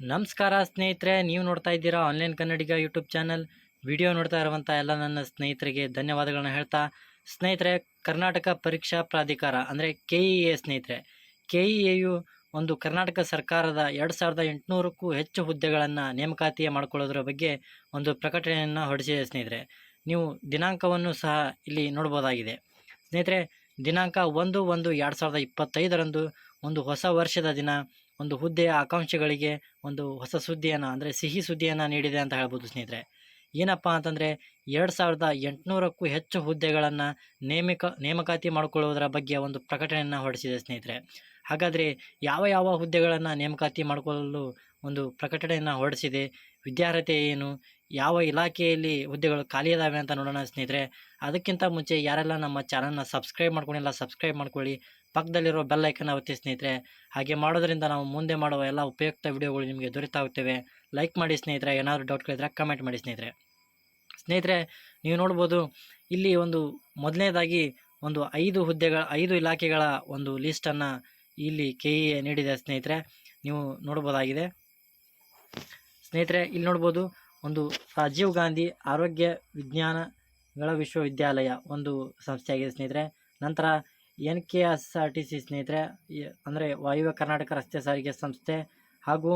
ನಮಸ್ಕಾರ ಸ್ನೇಹಿತರೆ, ನೀವು ನೋಡ್ತಾ ಇದ್ದೀರಾ online Kannadiga YouTube channel video ನೋಡ್ತಾ ಇರುವಂಥ ಎಲ್ಲ ನನ್ನ ಸ್ನೇಹಿತರಿಗೆ ಧನ್ಯವಾದಗಳನ್ನ ಹೇಳ್ತಾ, ಸ್ನೇಹಿತರೆ, ಕರ್ನಾಟಕ ಪರೀಕ್ಷಾ ಪ್ರಾಧಿಕಾರ, ಅಂದರೆ ಕೆ ಇ ಎ ಸ್ನೇಹಿತರೆ ಕೆ ಇ ಎಯು ಒಂದು ಕರ್ನಾಟಕ ಸರ್ಕಾರದ ಎರಡು ಸಾವಿರದ ಎಂಟುನೂರಕ್ಕೂ ಹೆಚ್ಚು ಹುದ್ದೆಗಳನ್ನು ನೇಮಕಾತಿ ಮಾಡಿಕೊಳ್ಳೋದ್ರ ಬಗ್ಗೆ ಒಂದು ಪ್ರಕಟಣೆಯನ್ನು ಹೊರಡಿಸಿದೆ ಸ್ನೇಹಿತರೆ. ನೀವು ದಿನಾಂಕವನ್ನು ಸಹ ಇಲ್ಲಿ ನೋಡ್ಬೋದಾಗಿದೆ. ಸ್ನೇಹಿತರೆ, ದಿನಾಂಕ ಒಂದು ಒಂದು ಎರಡು ಸಾವಿರದ ಇಪ್ಪತ್ತೈದರಂದು ಒಂದು ಹೊಸ ವರ್ಷದ ದಿನ. ಒಂದು ಹುದ್ದೆಯ ಆಕಾಂಕ್ಷೆಗಳಿಗೆ ಒಂದು ಹೊಸ ಸುದ್ದಿಯನ್ನು ಅಂದರೆ ಸಿಹಿ ಸುದ್ದಿಯನ್ನು ನೀಡಿದೆ ಅಂತ ಹೇಳ್ಬೋದು ಸ್ನೇಹಿತರೆ. ಏನಪ್ಪ ಅಂತಂದರೆ ಎರಡು ಸಾವಿರದ ಎಂಟುನೂರಕ್ಕೂ ಹೆಚ್ಚು ಹುದ್ದೆಗಳನ್ನು ನೇಮಕ, ನೇಮಕಾತಿ ಮಾಡಿಕೊಳ್ಳುವುದರ ಬಗ್ಗೆ ಒಂದು ಪ್ರಕಟಣೆಯನ್ನು ಹೊರಡಿಸಿದೆ ಸ್ನೇಹಿತರೆ. ಹಾಗಾದರೆ ಯಾವ ಯಾವ ಹುದ್ದೆಗಳನ್ನು ನೇಮಕಾತಿ ಮಾಡಿಕೊಳ್ಳಲು ಒಂದು ಪ್ರಕಟಣೆಯನ್ನು ಹೊರಡಿಸಿದೆ, ವಿದ್ಯಾರ್ಹತೆ ಏನು, ಯಾವ ಇಲಾಖೆಯಲ್ಲಿ ಹುದ್ದೆಗಳು ಖಾಲಿ ಇದ್ದಾವೆ ಅಂತ ನೋಡೋಣ ಸ್ನೇಹಿತರೆ. ಅದಕ್ಕಿಂತ ಮುಂಚೆ ಯಾರೆಲ್ಲ ನಮ್ಮ ಚಾನಲ್ನ ಸಬ್ಸ್ಕ್ರೈಬ್ ಮಾಡ್ಕೊಂಡಿಲ್ಲ ಸಬ್ಸ್ಕ್ರೈಬ್ ಮಾಡ್ಕೊಳ್ಳಿ. ಪಕ್ಕದಲ್ಲಿರೋ ಬೆಲ್ ಐಕನ್ ಒತ್ತಿ ಸ್ನೇಹಿತರೆ. ಹಾಗೆ ಮಾಡೋದ್ರಿಂದ ನಾವು ಮುಂದೆ ಮಾಡುವ ಎಲ್ಲ ಉಪಯುಕ್ತ ವಿಡಿಯೋಗಳು ನಿಮಗೆ ದೊರೆತಾ ಹೋಗ್ತವೆ ಲೈಕ್ ಮಾಡಿ ಸ್ನೇಹಿತರೆ. ಏನಾದರೂ ಡೌಟ್ಗಳಿದ್ರೆ ಕಮೆಂಟ್ ಮಾಡಿ ಸ್ನೇಹಿತರೆ. ಸ್ನೇಹಿತರೆ, ನೀವು ನೋಡ್ಬೋದು ಇಲ್ಲಿ ಒಂದು ಮೊದಲನೇದಾಗಿ ಒಂದು ಐದು ಹುದ್ದೆಗಳ, ಐದು ಇಲಾಖೆಗಳ ಒಂದು ಲೀಸ್ಟನ್ನು ಇಲ್ಲಿ ಕೆ ಇ ನೀಡಿದೆ ಸ್ನೇಹಿತರೆ. ನೀವು ನೋಡ್ಬೋದಾಗಿದೆ. ಸ್ನೇಹಿತರೆ, ಇಲ್ಲಿ ನೋಡ್ಬೋದು ಒಂದು ರಾಜೀವ್ ಗಾಂಧಿ ಆರೋಗ್ಯ ವಿಜ್ಞಾನಗಳ ವಿಶ್ವವಿದ್ಯಾಲಯ ಒಂದು ಸಂಸ್ಥೆಯಾಗಿದೆ ಸ್ನೇಹಿತರೆ. ನಂತರ N K S R T C ಸ್ನೇಹಿತರೆ ಅಂದರೆ ವಾಯುವ್ಯ ಕರ್ನಾಟಕ ರಸ್ತೆ ಸಾರಿಗೆ ಸಂಸ್ಥೆ ಹಾಗೂ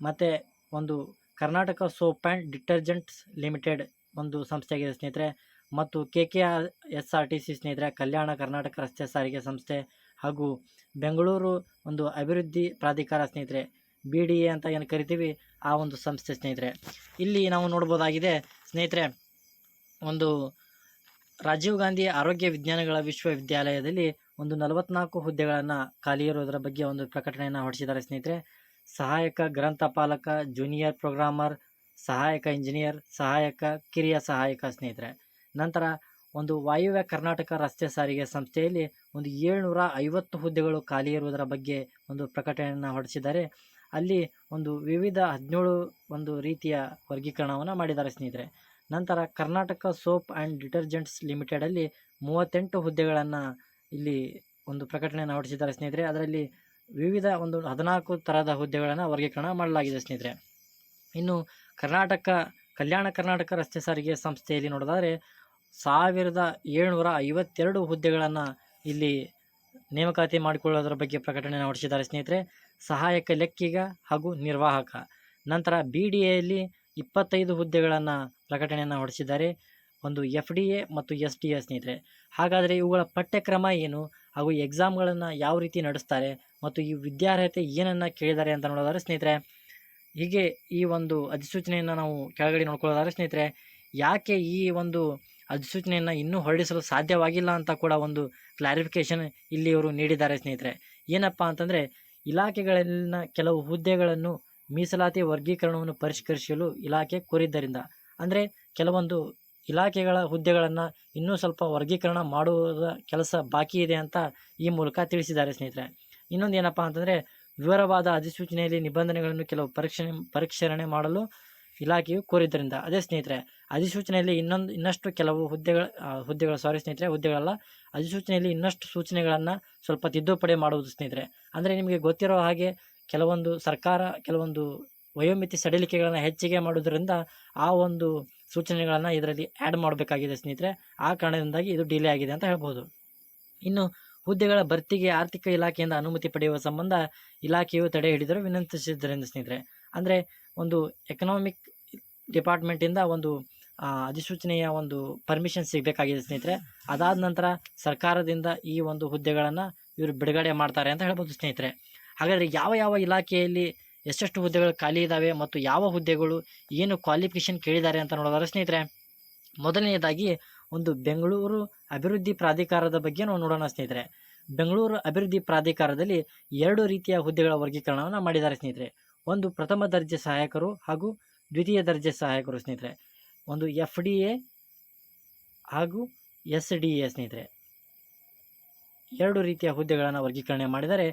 ಮತ್ತು ಒಂದು Karnataka soap and detergents limited ಒಂದು ಸಂಸ್ಥೆಯಾಗಿದೆ ಸ್ನೇಹಿತರೆ. ಮತ್ತು K K R S R T C ಸ್ನೇಹಿತರೆ, ಕಲ್ಯಾಣ ಕರ್ನಾಟಕ ರಸ್ತೆ ಸಾರಿಗೆ ಸಂಸ್ಥೆ ಹಾಗೂ ಬೆಂಗಳೂರು ಒಂದು ಅಭಿವೃದ್ಧಿ ಪ್ರಾಧಿಕಾರ ಸ್ನೇಹಿತರೆ, ಬಿ ಡಿ ಎ ಅಂತ ಏನು ಕರಿತೀವಿ, ಆ ಒಂದು ಸಂಸ್ಥೆ ಸ್ನೇಹಿತರೆ. ಇಲ್ಲಿ ನಾವು ನೋಡ್ಬೋದಾಗಿದೆ ಸ್ನೇಹಿತರೆ, ಒಂದು ರಾಜೀವ್ ಗಾಂಧಿ ಆರೋಗ್ಯ ವಿಜ್ಞಾನಗಳ ವಿಶ್ವವಿದ್ಯಾಲಯದಲ್ಲಿ ಒಂದು ನಲವತ್ನಾಲ್ಕು ಹುದ್ದೆಗಳನ್ನು ಖಾಲಿ ಇರೋದರ ಬಗ್ಗೆ ಒಂದು ಪ್ರಕಟಣೆಯನ್ನು ಹೊರಡಿಸಿದ್ದಾರೆ ಸ್ನೇಹಿತರೆ. ಸಹಾಯಕ ಗ್ರಂಥಪಾಲಕ ಜೂನಿಯರ್ ಪ್ರೋಗ್ರಾಮರ್ ಸಹಾಯಕ ಇಂಜಿನಿಯರ್ ಸಹಾಯಕ, ಕಿರಿಯ ಸಹಾಯಕ ಸ್ನೇಹಿತರೆ. ನಂತರ ಒಂದು ವಾಯುವ್ಯ ಕರ್ನಾಟಕ ರಸ್ತೆ ಸಾರಿಗೆ ಸಂಸ್ಥೆಯಲ್ಲಿ ಒಂದು ಏಳ್ನೂರ ಐವತ್ತು ಹುದ್ದೆಗಳು ಖಾಲಿ ಇರುವುದರ ಬಗ್ಗೆ ಒಂದು ಪ್ರಕಟಣೆಯನ್ನು ಹೊರಡಿಸಿದ್ದಾರೆ ಅಲ್ಲಿ ಒಂದು ವಿವಿಧ ಹದಿನೇಳು ಒಂದು ರೀತಿಯ ವರ್ಗೀಕರಣವನ್ನು ಮಾಡಿದ್ದಾರೆ ಸ್ನೇಹಿತರೆ. ನಂತರ ಕರ್ನಾಟಕ ಸೋಪ್ ಆ್ಯಂಡ್ ಡಿಟರ್ಜೆಂಟ್ಸ್ ಲಿಮಿಟೆಡಲ್ಲಿ ಮೂವತ್ತೆಂಟು ಹುದ್ದೆಗಳನ್ನು ಇಲ್ಲಿ ಒಂದು ಪ್ರಕಟಣೆಯನ್ನು ಹೊರಡಿಸಿದ್ದಾರೆ ಸ್ನೇಹಿತರೆ. ಅದರಲ್ಲಿ ವಿವಿಧ ಒಂದು ಹದಿನಾಲ್ಕು ಥರದ ಹುದ್ದೆಗಳನ್ನು ವರ್ಗೀಕರಣ ಮಾಡಲಾಗಿದೆ ಸ್ನೇಹಿತರೆ. ಇನ್ನು ಕರ್ನಾಟಕ ಕಲ್ಯಾಣ ಕರ್ನಾಟಕ ರಸ್ತೆ ಸಾರಿಗೆ ಸಂಸ್ಥೆಯಲ್ಲಿ ನೋಡೋದಾದರೆ ಸಾವಿರದ ಏಳ್ನೂರ ಐವತ್ತೆರಡು ಹುದ್ದೆಗಳನ್ನು ಇಲ್ಲಿ ನೇಮಕಾತಿ ಮಾಡಿಕೊಳ್ಳೋದ್ರ ಬಗ್ಗೆ ಪ್ರಕಟಣೆಯನ್ನು ಹೊರಡಿಸಿದ್ದಾರೆ ಸ್ನೇಹಿತರೆ. ಸಹಾಯಕ ಲೆಕ್ಕಿಗ ಹಾಗೂ ನಿರ್ವಾಹಕ. ನಂತರ ಬಿ ಡಿ ಎಯಲ್ಲಿ ಇಪ್ಪತ್ತೈದು ಹುದ್ದೆಗಳನ್ನು ಪ್ರಕಟಣೆಯನ್ನು ಹೊರಡಿಸಿದ್ದಾರೆ ಒಂದು ಎಫ್ ಡಿ ಎ ಮತ್ತು ಎಸ್ ಡಿ ಎ ಸ್ನೇಹಿತರೆ. ಹಾಗಾದರೆ ಇವುಗಳ ಪಠ್ಯಕ್ರಮ ಏನು? ಹಾಗೂ ಎಕ್ಸಾಮ್ಗಳನ್ನು ಯಾವ ರೀತಿ ನಡೆಸ್ತಾರೆ? ಮತ್ತು ಈ ವಿದ್ಯಾರ್ಹತೆ ಏನನ್ನು ಕೇಳಿದ್ದಾರೆ ಅಂತ ನೋಡೋದಾದ್ರೆ ಸ್ನೇಹಿತರೆ, ಹೀಗೆ ಈ ಒಂದು ಅಧಿಸೂಚನೆಯನ್ನು ನಾವು ಕೆಳಗಡೆ ನೋಡ್ಕೊಳ್ಳೋದಾದ್ರೆ ಸ್ನೇಹಿತರೆ, ಯಾಕೆ ಈ ಒಂದು ಅಧಿಸೂಚನೆಯನ್ನು ಇನ್ನೂ ಹೊರಡಿಸಲು ಸಾಧ್ಯವಾಗಿಲ್ಲ ಅಂತ ಕೂಡ ಒಂದು ಕ್ಲಾರಿಫಿಕೇಷನ್ ಇಲ್ಲಿ ಅವರು ನೀಡಿದ್ದಾರೆ ಸ್ನೇಹಿತರೆ. ಏನಪ್ಪ ಅಂತಂದರೆ, ಇಲಾಖೆಗಳಲ್ಲಿನ ಕೆಲವು ಹುದ್ದೆಗಳನ್ನು ಮೀಸಲಾತಿ ವರ್ಗೀಕರಣವನ್ನು ಪರಿಷ್ಕರಿಸಲು ಇಲಾಖೆ ಕೋರಿದ್ದರಿಂದ. ಅಂದರೆ ಕೆಲವೊಂದು ಇಲಾಖೆಗಳ ಹುದ್ದೆಗಳನ್ನು ಇನ್ನೂ ಸ್ವಲ್ಪ ವರ್ಗೀಕರಣ ಮಾಡುವುದ ಕೆಲಸ ಬಾಕಿ ಇದೆ ಅಂತ ಈ ಮೂಲಕ ತಿಳಿಸಿದ್ದಾರೆ ಸ್ನೇಹಿತರೆ. ಇನ್ನೊಂದು ಏನಪ್ಪ ಅಂತಂದರೆ ವಿವರವಾದ ಅಧಿಸೂಚನೆಯಲ್ಲಿ ನಿಬಂಧನೆಗಳನ್ನು ಕೆಲವು ಪರೀಕ್ಷೆ ಪರಿಷ್ಕರಣೆ ಮಾಡಲು ಇಲಾಖೆಯು ಕೋರಿದ್ದರಿಂದ. ಅದೇ ಸ್ನೇಹಿತರೆ, ಅಧಿಸೂಚನೆಯಲ್ಲಿ ಇನ್ನೊಂದು, ಇನ್ನಷ್ಟು ಕೆಲವು ಹುದ್ದೆಗಳ ಹುದ್ದೆಗಳ ಸಾರಿ ಸ್ನೇಹಿತರೆ, ಹುದ್ದೆಗಳಲ್ಲ, ಅಧಿಸೂಚನೆಯಲ್ಲಿ ಇನ್ನಷ್ಟು ಸೂಚನೆಗಳನ್ನು ಸ್ವಲ್ಪ ತಿದ್ದುಪಡಿ ಮಾಡುವುದು ಸ್ನೇಹಿತರೆ. ಅಂದರೆ ನಿಮಗೆ ಗೊತ್ತಿರೋ ಹಾಗೆ ಕೆಲವೊಂದು ಸರ್ಕಾರ ಕೆಲವೊಂದು ವಯೋಮಿತಿ ಸಡಿಲಿಕೆಗಳನ್ನು ಹೆಚ್ಚಿಗೆ ಮಾಡೋದ್ರಿಂದ ಆ ಒಂದು ಸೂಚನೆಗಳನ್ನು ಇದರಲ್ಲಿ ಆ್ಯಡ್ ಮಾಡಬೇಕಾಗಿದೆ ಸ್ನೇಹಿತರೆ. ಆ ಕಾರಣದಿಂದಾಗಿ ಇದು ಡಿಲೇ ಆಗಿದೆ ಅಂತ ಹೇಳ್ಬೋದು. ಇನ್ನು ಹುದ್ದೆಗಳ ಭರ್ತಿಗೆ ಆರ್ಥಿಕ ಇಲಾಖೆಯಿಂದ ಅನುಮತಿ ಪಡೆಯುವ ಸಂಬಂಧ ಇಲಾಖೆಯು ತಡೆ ಹಿಡಿದರೂ ವಿನಂತಿಸಿದ್ದರಿಂದ ಸ್ನೇಹಿತರೆ. ಅಂದರೆ ಒಂದು ಎಕನಾಮಿಕ್ ಡಿಪಾರ್ಟ್ಮೆಂಟಿಂದ ಒಂದು ಅಧಿಸೂಚನೆಯ ಒಂದು ಪರ್ಮಿಷನ್ ಸಿಗಬೇಕಾಗಿದೆ ಸ್ನೇಹಿತರೆ. ಅದಾದ ನಂತರ ಸರ್ಕಾರದಿಂದ ಈ ಒಂದು ಹುದ್ದೆಗಳನ್ನು ಇವರು ಬಿಡುಗಡೆ ಮಾಡ್ತಾರೆ ಅಂತ ಹೇಳ್ಬೋದು ಸ್ನೇಹಿತರೆ. ಹಾಗಾದರೆ ಯಾವ ಯಾವ ಇಲಾಖೆಯಲ್ಲಿ ಎಷ್ಟೆಷ್ಟು ಹುದ್ದೆಗಳು ಖಾಲಿ ಇದ್ದಾವೆ ಮತ್ತು ಯಾವ ಹುದ್ದೆಗಳು ಏನು ಕ್ವಾಲಿಫಿಕೇಷನ್ ಕೇಳಿದ್ದಾರೆ ಅಂತ ನೋಡೋದಾದ್ರೆ ಸ್ನೇಹಿತರೆ ಮೊದಲನೆಯದಾಗಿ ಒಂದು ಬೆಂಗಳೂರು ಅಭಿವೃದ್ಧಿ ಪ್ರಾಧಿಕಾರದ ಬಗ್ಗೆ ನಾವು ನೋಡೋಣ ಸ್ನೇಹಿತರೆ. ಬೆಂಗಳೂರು ಅಭಿವೃದ್ಧಿ ಪ್ರಾಧಿಕಾರದಲ್ಲಿ ಎರಡು ರೀತಿಯ ಹುದ್ದೆಗಳ ವರ್ಗೀಕರಣವನ್ನು ಮಾಡಿದ್ದಾರೆ ಸ್ನೇಹಿತರೆ. ಒಂದು ಪ್ರಥಮ ದರ್ಜೆ ಸಹಾಯಕರು ಹಾಗೂ ದ್ವಿತೀಯ ದರ್ಜೆ ಸಹಾಯಕರು ಸ್ನೇಹಿತರೆ. ಒಂದು ಎಫ್ ಡಿ ಎ ಹಾಗೂ ಎಸ್ ಡಿ ಎ ಸ್ನೇಹಿತರೆ. ಎರಡು ರೀತಿಯ ಹುದ್ದೆಗಳನ್ನು ವರ್ಗೀಕರಣೆ ಮಾಡಿದರೆ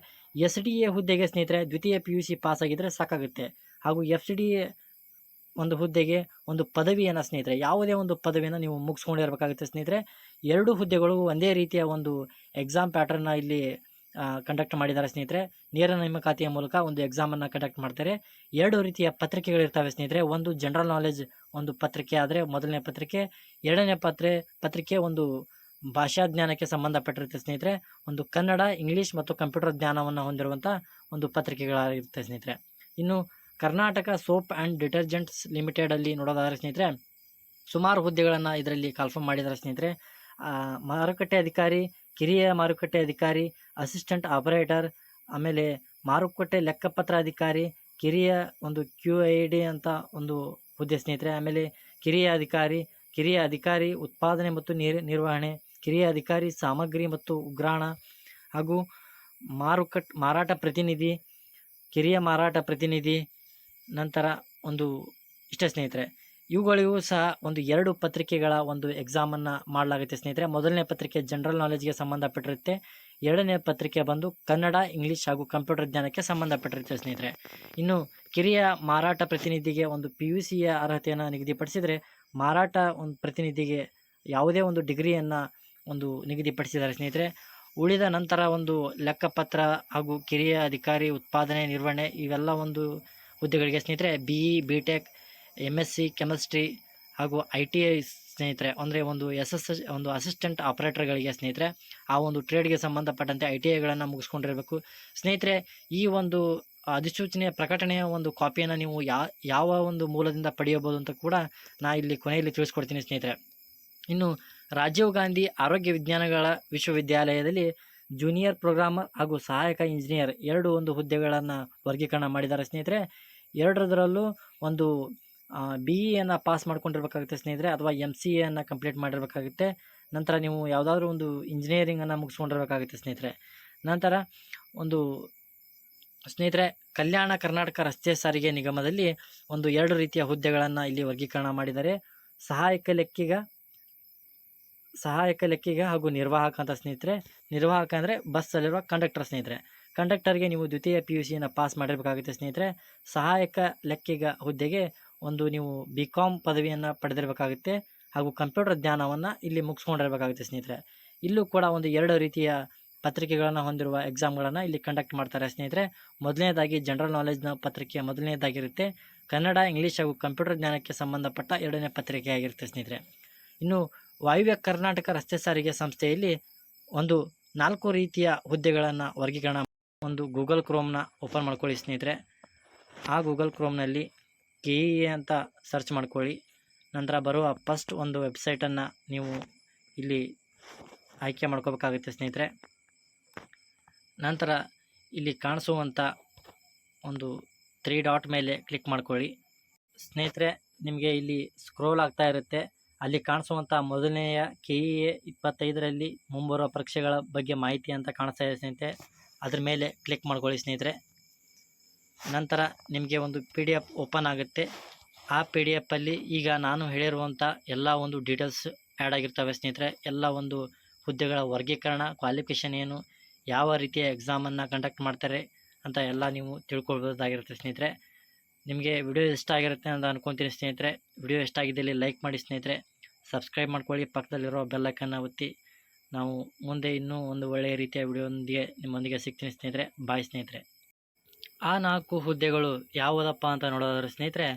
ಎಸ್ ಡಿ ಎ ಹುದ್ದೆಗೆ ಸ್ನೇಹಿತರೆ, ದ್ವಿತೀಯ ಪಿ ಯು ಸಿ ಪಾಸಾಗಿದ್ದರೆ ಸಾಕಾಗುತ್ತೆ. ಹಾಗೂ ಎಫ್ ಡಿ ಎ ಒಂದು ಹುದ್ದೆಗೆ ಒಂದು ಪದವಿಯನ್ನು ಸ್ನೇಹಿತರೆ, ಯಾವುದೇ ಒಂದು ಪದವಿಯನ್ನು ನೀವು ಮುಗಿಸ್ಕೊಂಡಿರಬೇಕಾಗುತ್ತೆ ಸ್ನೇಹಿತರೆ. ಎರಡು ಹುದ್ದೆಗಳು ಒಂದೇ ರೀತಿಯ ಒಂದು ಎಕ್ಸಾಮ್ ಪ್ಯಾಟರ್ನ ಇಲ್ಲಿ ಕಂಡಕ್ಟ್ ಮಾಡಿದ್ದಾರೆ ಸ್ನೇಹಿತರೆ. ನೇರ ನೇಮಕಾತಿಯ ಮೂಲಕ ಒಂದು ಎಕ್ಸಾಮನ್ನು ಕಂಡಕ್ಟ್ ಮಾಡ್ತಾರೆ. ಎರಡು ರೀತಿಯ ಪತ್ರಿಕೆಗಳಿರ್ತವೆ ಸ್ನೇಹಿತರೆ. ಒಂದು ಜನರಲ್ ನಾಲೆಜ್ ಒಂದು ಪತ್ರಿಕೆ ಆದರೆ, ಮೊದಲನೇ ಪತ್ರಿಕೆ. ಎರಡನೇ ಪತ್ರೆ, ಪತ್ರಿಕೆ ಒಂದು ಭಾಷಾ ಜ್ಞಾನಕ್ಕೆ ಸಂಬಂಧಪಟ್ಟಿರುತ್ತೆ ಸ್ನೇಹಿತರೆ. ಒಂದು ಕನ್ನಡ, ಇಂಗ್ಲೀಷ್ ಮತ್ತು ಕಂಪ್ಯೂಟರ್ ಜ್ಞಾನವನ್ನು ಹೊಂದಿರುವಂಥ ಒಂದು ಪತ್ರಿಕೆಗಳಾಗಿರುತ್ತೆ ಸ್ನೇಹಿತರೆ. ಇನ್ನು ಕರ್ನಾಟಕ ಸೋಪ್ ಆ್ಯಂಡ್ ಡಿಟರ್ಜೆಂಟ್ಸ್ ಲಿಮಿಟೆಡಲ್ಲಿ ನೋಡೋದಾದರೆ ಸ್ನೇಹಿತರೆ, ಸುಮಾರು ಹುದ್ದೆಗಳನ್ನು ಇದರಲ್ಲಿ ಕಾಲ್ಫರ್ಮ್ ಮಾಡಿದ್ದಾರೆ ಸ್ನೇಹಿತರೆ. ಮಾರುಕಟ್ಟೆ ಅಧಿಕಾರಿ, ಕಿರಿಯ ಮಾರುಕಟ್ಟೆ ಅಧಿಕಾರಿ, ಅಸಿಸ್ಟೆಂಟ್ ಆಪರೇಟರ್, ಆಮೇಲೆ ಮಾರುಕಟ್ಟೆ ಲೆಕ್ಕಪತ್ರ ಅಧಿಕಾರಿ, ಕಿರಿಯ ಒಂದು ಕ್ಯೂ ಐ ಡಿ ಅಂತ ಒಂದು ಹುದ್ದೆ ಸ್ನೇಹಿತರೆ. ಆಮೇಲೆ ಕಿರಿಯ ಅಧಿಕಾರಿ ಕಿರಿಯ ಅಧಿಕಾರಿ, ಉತ್ಪಾದನೆ ಮತ್ತು ನಿರ್ ನಿರ್ವಹಣೆ ಕಿರಿಯ ಅಧಿಕಾರಿ, ಸಾಮಗ್ರಿ ಮತ್ತು ಉಗ್ರಾಣ ಹಾಗೂ ಮಾರುಕಟ್, ಮಾರಾಟ ಪ್ರತಿನಿಧಿ, ಕಿರಿಯ ಮಾರಾಟ ಪ್ರತಿನಿಧಿ ನಂತರ ಒಂದು ಇಷ್ಟ ಸ್ನೇಹಿತರೆ, ಇವುಗಳಿಗೂ ಸಹ ಒಂದು ಎರಡು ಪತ್ರಿಕೆಗಳ ಒಂದು ಎಕ್ಸಾಮನ್ನು ಮಾಡಲಾಗುತ್ತೆ ಸ್ನೇಹಿತರೆ. ಮೊದಲನೇ ಪತ್ರಿಕೆ ಜನರಲ್ ನಾಲೆಜ್ಗೆ ಸಂಬಂಧಪಟ್ಟಿರುತ್ತೆ. ಎರಡನೇ ಪತ್ರಿಕೆ ಬಂದು ಕನ್ನಡ, ಇಂಗ್ಲೀಷ್ ಹಾಗೂ ಕಂಪ್ಯೂಟರ್ ಜ್ಞಾನಕ್ಕೆ ಸಂಬಂಧಪಟ್ಟಿರುತ್ತೆ ಸ್ನೇಹಿತರೆ. ಇನ್ನು ಕಿರಿಯ ಮಾರಾಟ ಪ್ರತಿನಿಧಿಗೆ ಒಂದು ಪಿ ಯು ಸಿಯ ಅರ್ಹತೆಯನ್ನು ನಿಗದಿಪಡಿಸಿದರೆ ಮಾರಾಟ ಒಂದು ಪ್ರತಿನಿಧಿಗೆ ಯಾವುದೇ ಒಂದು ಡಿಗ್ರಿಯನ್ನು ಒಂದು ನಿಗದಿಪಡಿಸಿದ್ದಾರೆ. ಸ್ನೇಹಿತರೆ, ಉಳಿದ ನಂತರ ಒಂದು ಲೆಕ್ಕಪತ್ರ ಹಾಗೂ ಕಿರಿಯ ಅಧಿಕಾರಿ ಉತ್ಪಾದನೆ, ನಿರ್ವಹಣೆ ಇವೆಲ್ಲ ಒಂದು ಹುದ್ದೆಗಳಿಗೆ ಸ್ನೇಹಿತರೆ B E B tech M S C chemistry ಹಾಗೂ ಐ ಟಿ ಐ ಸ್ನೇಹಿತರೆ, ಅಂದರೆ ಒಂದು ಎಸ್ ಎಸ್ ಒಂದು ಅಸಿಸ್ಟೆಂಟ್ ಆಪರೇಟರ್ಗಳಿಗೆ ಸ್ನೇಹಿತರೆ, ಆ ಒಂದು ಟ್ರೇಡ್ಗೆ ಸಂಬಂಧಪಟ್ಟಂತೆ ಐ ಟಿ ಐಗಳನ್ನು ಮುಗಿಸ್ಕೊಂಡಿರಬೇಕು. ಸ್ನೇಹಿತರೆ, ಈ ಒಂದು ಅಧಿಸೂಚನೆಯ ಪ್ರಕಟಣೆಯ ಒಂದು ಕಾಪಿಯನ್ನು ನೀವು ಯಾವ ಒಂದು ಮೂಲದಿಂದ ಪಡೆಯಬಹುದು ಅಂತ ಕೂಡ ನಾ ಇಲ್ಲಿ ಕೊನೆಯಲ್ಲಿ ತಿಳಿಸ್ಕೊಡ್ತೀನಿ ಸ್ನೇಹಿತರೆ. ಇನ್ನು ರಾಜೀವ್ ಗಾಂಧಿ ಆರೋಗ್ಯ ವಿಜ್ಞಾನಗಳ ವಿಶ್ವವಿದ್ಯಾಲಯದಲ್ಲಿ ಜೂನಿಯರ್ ಪ್ರೋಗ್ರಾಮರ್ ಹಾಗೂ ಸಹಾಯಕ ಇಂಜಿನಿಯರ್ ಎರಡು ಒಂದು ಹುದ್ದೆಗಳನ್ನು ವರ್ಗೀಕರಣ ಮಾಡಿದ್ದಾರೆ. ಸ್ನೇಹಿತರೆ ಎರಡರದರಲ್ಲೂ ಒಂದು ಬಿ ಇಯನ್ನು ಪಾಸ್ ಮಾಡ್ಕೊಂಡಿರ್ಬೇಕಾಗುತ್ತೆ ಸ್ನೇಹಿತರೆ, ಅಥವಾ ಎಂ ಸಿ ಎನ್ನು ಕಂಪ್ಲೀಟ್ ಮಾಡಿರಬೇಕಾಗುತ್ತೆ. ನಂತರ ನೀವು ಯಾವುದಾದ್ರೂ ಒಂದು ಇಂಜಿನಿಯರಿಂಗನ್ನು ಮುಗಿಸ್ಕೊಂಡಿರ್ಬೇಕಾಗುತ್ತೆ ಸ್ನೇಹಿತರೆ. ನಂತರ ಒಂದು, ಸ್ನೇಹಿತರೆ, ಕಲ್ಯಾಣ ಕರ್ನಾಟಕ ರಸ್ತೆ ಸಾರಿಗೆ ನಿಗಮದಲ್ಲಿ ಒಂದು ಎರಡು ರೀತಿಯ ಹುದ್ದೆಗಳನ್ನು ಇಲ್ಲಿ ವರ್ಗೀಕರಣ ಮಾಡಿದ್ದಾರೆ. ಸಹಾಯಕ ಲೆಕ್ಕಿಗ ಸಹಾಯಕ ಲೆಕ್ಕಿಗ ಹಾಗೂ ನಿರ್ವಾಹಕ ಅಂತ ಸ್ನೇಹಿತರೆ, ನಿರ್ವಾಹಕ ಅಂದರೆ ಬಸ್ಸಲ್ಲಿರುವ ಕಂಡಕ್ಟರ್ ಸ್ನೇಹಿತರೆ. ಕಂಡಕ್ಟರ್ಗೆ ನೀವು ದ್ವಿತೀಯ ಪಿ ಯು ಸಿಯನ್ನು ಪಾಸ್ ಮಾಡಿರಬೇಕಾಗುತ್ತೆ ಸ್ನೇಹಿತರೆ. ಸಹಾಯಕ ಲೆಕ್ಕಿಗ ಹುದ್ದೆಗೆ ಒಂದು ನೀವು ಬಿ ಕಾಮ್ ಪದವಿಯನ್ನು ಪಡೆದಿರಬೇಕಾಗುತ್ತೆ ಹಾಗೂ ಕಂಪ್ಯೂಟರ್ ಜ್ಞಾನವನ್ನು ಇಲ್ಲಿ ಮುಗಿಸ್ಕೊಂಡಿರಬೇಕಾಗುತ್ತೆ ಸ್ನೇಹಿತರೆ. ಇಲ್ಲೂ ಕೂಡ ಒಂದು ಎರಡು ರೀತಿಯ ಪತ್ರಿಕೆಗಳನ್ನು ಹೊಂದಿರುವ ಎಕ್ಸಾಮ್ಗಳನ್ನು ಇಲ್ಲಿ ಕಂಡಕ್ಟ್ ಮಾಡ್ತಾರೆ ಸ್ನೇಹಿತರೆ. ಮೊದಲನೇದಾಗಿ ಜನರಲ್ ನಾಲೆಜ್ನ ಪತ್ರಿಕೆ ಮೊದಲನೇದಾಗಿರುತ್ತೆ. ಕನ್ನಡ, ಇಂಗ್ಲೀಷ್ ಹಾಗೂ ಕಂಪ್ಯೂಟರ್ ಜ್ಞಾನಕ್ಕೆ ಸಂಬಂಧಪಟ್ಟ ಎರಡನೇ ಪತ್ರಿಕೆ ಆಗಿರುತ್ತೆ ಸ್ನೇಹಿತರೆ. ಇನ್ನು ವಾಯುವ್ಯ ಕರ್ನಾಟಕ ರಸ್ತೆ ಸಾರಿಗೆ ಸಂಸ್ಥೆಯಲ್ಲಿ ಒಂದು ನಾಲ್ಕು ರೀತಿಯ ಹುದ್ದೆಗಳನ್ನು ವರ್ಗೀಕರಣ ಒಂದು ಗೂಗಲ್ ಕ್ರೋಮ್ನ ಓಪನ್ ಮಾಡ್ಕೊಳ್ಳಿ ಸ್ನೇಹಿತರೆ. ಆ ಗೂಗಲ್ ಕ್ರೋಮ್ನಲ್ಲಿ ಕೆ ಇ ಎ ಅಂತ ಸರ್ಚ್ ಮಾಡ್ಕೊಳ್ಳಿ. ನಂತರ ಬರುವ ಫಸ್ಟ್ ಒಂದು ವೆಬ್ಸೈಟನ್ನು ನೀವು ಇಲ್ಲಿ ಆಯ್ಕೆ ಮಾಡ್ಕೋಬೇಕಾಗುತ್ತೆ ಸ್ನೇಹಿತರೆ. ನಂತರ ಇಲ್ಲಿ ಕಾಣಿಸುವಂಥ ಒಂದು ತ್ರೀ ಡಾಟ್ ಮೇಲೆ ಕ್ಲಿಕ್ ಮಾಡ್ಕೊಳ್ಳಿ. ಸ್ನೇಹಿತರೆ, ನಿಮಗೆ ಇಲ್ಲಿ ಸ್ಕ್ರೋಲ್ ಆಗ್ತಾ ಇರುತ್ತೆ. ಅಲ್ಲಿ ಕಾಣಿಸುವಂಥ ಮೊದಲನೆಯ ಕೆ ಇ ಎ ಇಪ್ಪತ್ತೈದರಲ್ಲಿ ಮುಂಬರುವ ಪರೀಕ್ಷೆಗಳ ಬಗ್ಗೆ ಮಾಹಿತಿ ಅಂತ ಕಾಣಿಸ್ತಾ ಇದೆ ಸ್ನೇಹಿತರೆ. ಅದ್ರ ಮೇಲೆ ಕ್ಲಿಕ್ ಮಾಡ್ಕೊಳ್ಳಿ ಸ್ನೇಹಿತರೆ. ನಂತರ ನಿಮಗೆ ಒಂದು ಪಿ ಡಿ ಎಫ್ ಓಪನ್ ಆಗುತ್ತೆ. ಆ ಪಿ ಡಿ ಎಫಲ್ಲಿ ಈಗ ನಾನು ಹೇಳಿರುವಂಥ ಎಲ್ಲ ಒಂದು ಡೀಟೇಲ್ಸ್ ಆ್ಯಡ್ ಆಗಿರ್ತವೆ ಸ್ನೇಹಿತರೆ. ಎಲ್ಲ ಒಂದು ಹುದ್ದೆಗಳ ವರ್ಗೀಕರಣ ಕ್ವಾಲಿಫಿಕೇಷನ್ ಏನು, ಯಾವ ರೀತಿಯ ಎಕ್ಸಾಮನ್ನು ಕಂಡಕ್ಟ್ ಮಾಡ್ತಾರೆ ಅಂತ ಎಲ್ಲ ನೀವು ತಿಳ್ಕೊಳ್ಬೋದಾಗಿರುತ್ತೆ ಸ್ನೇಹಿತರೆ. ನಿಮಗೆ ವಿಡಿಯೋ ಇಷ್ಟ ಆಗಿರುತ್ತೆ ಅಂತ ಅನ್ಕೊತೀನಿ ಸ್ನೇಹಿತರೆ, ವಿಡಿಯೋ ಇಷ್ಟ ಆಗಿದ್ದಲ್ಲಿ ಲೈಕ್ ಮಾಡಿ ಸ್ನೇಹಿತರೆ. ಸಬ್ಸ್ಕ್ರೈಬ್ ಮಾಡ್ಕೊಳ್ಳಿ, ಪಕ್ಕದಲ್ಲಿರೋ ಬೆಲ್ಲಕ್ಕನ್ನು ಒತ್ತಿ. ನಾವು ಮುಂದೆ ಇನ್ನೂ ಒಂದು ಒಳ್ಳೆಯ ರೀತಿಯ ವಿಡಿಯೋದೊಂದಿಗೆ ನಿಮ್ಮೊಂದಿಗೆ ಸಿಗ್ತೀನಿ ಸ್ನೇಹಿತರೆ. ಬಾಯ್ ಸ್ನೇಹಿತರೆ. ಆ ನಾಲ್ಕು ಹುದ್ದೆಗಳು ಯಾವುದಪ್ಪ ಅಂತ ನೋಡೋದಾದ್ರೆ ಸ್ನೇಹಿತರೆ,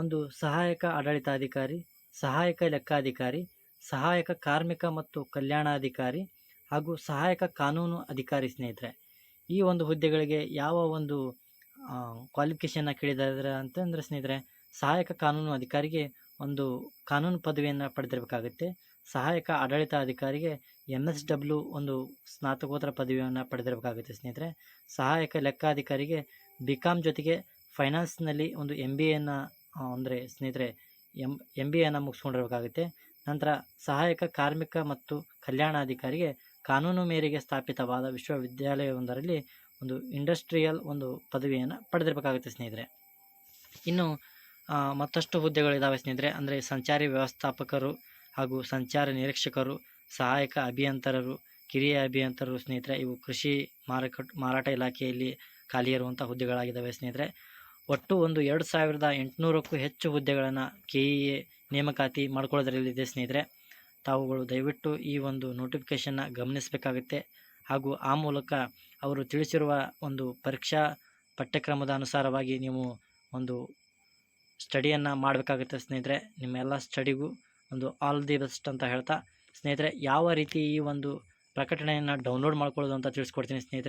ಒಂದು ಸಹಾಯಕ ಆಡಳಿತಾಧಿಕಾರಿ, ಸಹಾಯಕ ಲೆಕ್ಕಾಧಿಕಾರಿ, ಸಹಾಯಕ ಕಾರ್ಮಿಕ ಮತ್ತು ಕಲ್ಯಾಣಾಧಿಕಾರಿ ಹಾಗೂ ಸಹಾಯಕ ಕಾನೂನು ಅಧಿಕಾರಿ ಸ್ನೇಹಿತರೆ. ಈ ಒಂದು ಹುದ್ದೆಗಳಿಗೆ ಯಾವ ಒಂದು ಕ್ವಾಲಿಫಿಕೇಷನ್ನ ಕೇಳಿದ್ದಾರೆ ಅಂತಂದ್ರೆ ಸ್ನೇಹಿತರೆ, ಸಹಾಯಕ ಕಾನೂನು ಅಧಿಕಾರಿಗೆ ಒಂದು ಕಾನೂನು ಪದವಿಯನ್ನು ಪಡೆದಿರಬೇಕಾಗುತ್ತೆ. ಸಹಾಯಕ ಆಡಳಿತ ಅಧಿಕಾರಿಗೆ ಎಂ ಎಸ್ ಡಬ್ಲ್ಯೂ ಒಂದು ಸ್ನಾತಕೋತ್ತರ ಪದವಿಯನ್ನು ಪಡೆದಿರಬೇಕಾಗುತ್ತೆ ಸ್ನೇಹಿತರೆ. ಸಹಾಯಕ ಲೆಕ್ಕಾಧಿಕಾರಿಗೆ ಬಿ ಕಾಮ್ ಜೊತೆಗೆ ಫೈನಾನ್ಸ್ನಲ್ಲಿ ಒಂದು ಎಂ ಬಿ ಎನ್ನು ಅಂದರೆ ಸ್ನೇಹಿತರೆ ಎಂ ಎಂ ಬಿ ಎನ್ನು ಮುಗಿಸ್ಕೊಂಡಿರಬೇಕಾಗುತ್ತೆ. ನಂತರ ಸಹಾಯಕ ಕಾರ್ಮಿಕ ಮತ್ತು ಕಲ್ಯಾಣಾಧಿಕಾರಿಗೆ ಕಾನೂನು ಮೇರೆಗೆ ಸ್ಥಾಪಿತವಾದ ವಿಶ್ವವಿದ್ಯಾಲಯವೊಂದರಲ್ಲಿ ಒಂದು ಇಂಡಸ್ಟ್ರಿಯಲ್ ಒಂದು ಪದವಿಯನ್ನು ಪಡೆದಿರಬೇಕಾಗುತ್ತೆ ಸ್ನೇಹಿತರೆ. ಇನ್ನು ಮತ್ತಷ್ಟು ಹುದ್ದೆಗಳಿದ್ದಾವೆ ಸ್ನೇಹಿತರೆ. ಅಂದರೆ ಸಂಚಾರಿ ವ್ಯವಸ್ಥಾಪಕರು ಹಾಗೂ ಸಂಚಾರ ನಿರೀಕ್ಷಕರು, ಸಹಾಯಕ ಅಭಿಯಂತರರು, ಕಿರಿಯ ಅಭಿಯಂತರರು ಸ್ನೇಹಿತರೆ. ಇವು ಕೃಷಿ ಮಾರುಕಟ್ಟೆ ಮಾರಾಟ ಇಲಾಖೆಯಲ್ಲಿ ಖಾಲಿ ಇರುವಂಥ ಹುದ್ದೆಗಳಾಗಿದ್ದಾವೆ ಸ್ನೇಹಿತರೆ. ಒಟ್ಟು ಒಂದು ಎರಡು ಸಾವಿರದ ಎಂಟುನೂರಕ್ಕೂ ಹೆಚ್ಚು ಹುದ್ದೆಗಳನ್ನು ಕೆ ಇ ಎ ನೇಮಕಾತಿ ಮಾಡ್ಕೊಳ್ಳೋದ್ರಲ್ಲಿದೆ ಸ್ನೇಹಿತರೆ. ತಾವುಗಳು ದಯವಿಟ್ಟು ಈ ಒಂದು ನೋಟಿಫಿಕೇಷನ್ನ ಗಮನಿಸಬೇಕಾಗುತ್ತೆ. ಹಾಗೂ ಆ ಮೂಲಕ ಅವರು ತಿಳಿಸಿರುವ ಒಂದು ಪರೀಕ್ಷಾ ಪಠ್ಯಕ್ರಮದ ಅನುಸಾರವಾಗಿ ನೀವು ಒಂದು ಸ್ಟಡಿಯನ್ನು ಮಾಡಬೇಕಾಗುತ್ತೆ ಸ್ನೇಹಿತರೆ. ನಿಮ್ಮೆಲ್ಲ ಸ್ಟಡಿಗೂ ಒಂದು ಆಲ್ ದಿ ಬೆಸ್ಟ್ ಅಂತ ಹೇಳ್ತಾ, ಸ್ನೇಹಿತರೆ, ಯಾವ ರೀತಿ ಈ ಒಂದು ಪ್ರಕಟಣೆಯನ್ನು ಡೌನ್ಲೋಡ್ ಮಾಡ್ಕೊಳ್ಳೋದು ಅಂತ ತಿಳಿಸ್ಕೊಡ್ತೀನಿ ಸ್ನೇಹಿತರೆ.